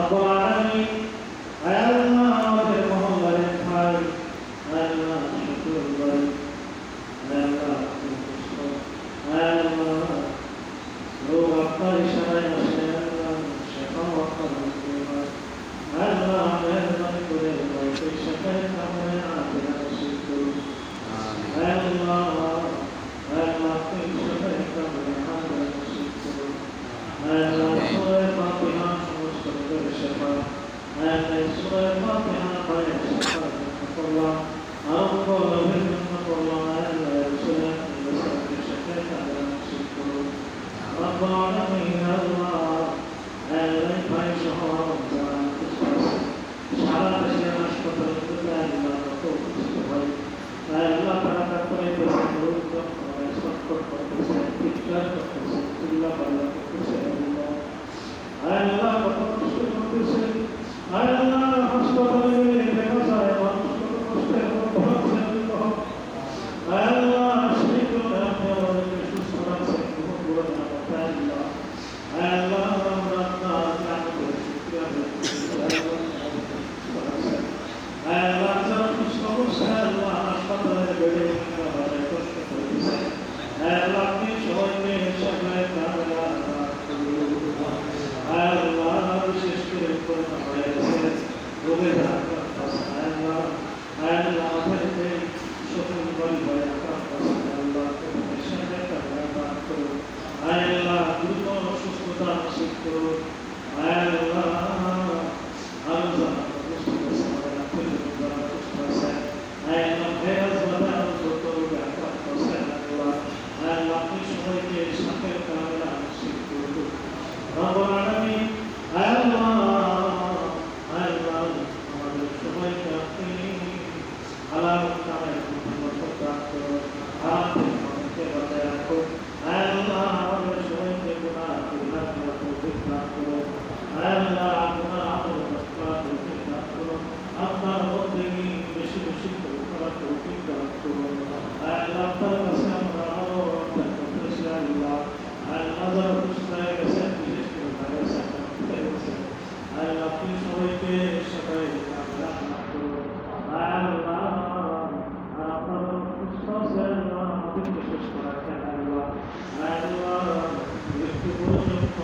রব্বুল আলামিন আল্লাহ আমাদের মহল্লার ভাই আল্লাহ শুকর আল্লাহ আল্লাহ الله রাখো আল্লাহ আমাদের সবাইকে গুনাহ থেকে মাফ করো போதும்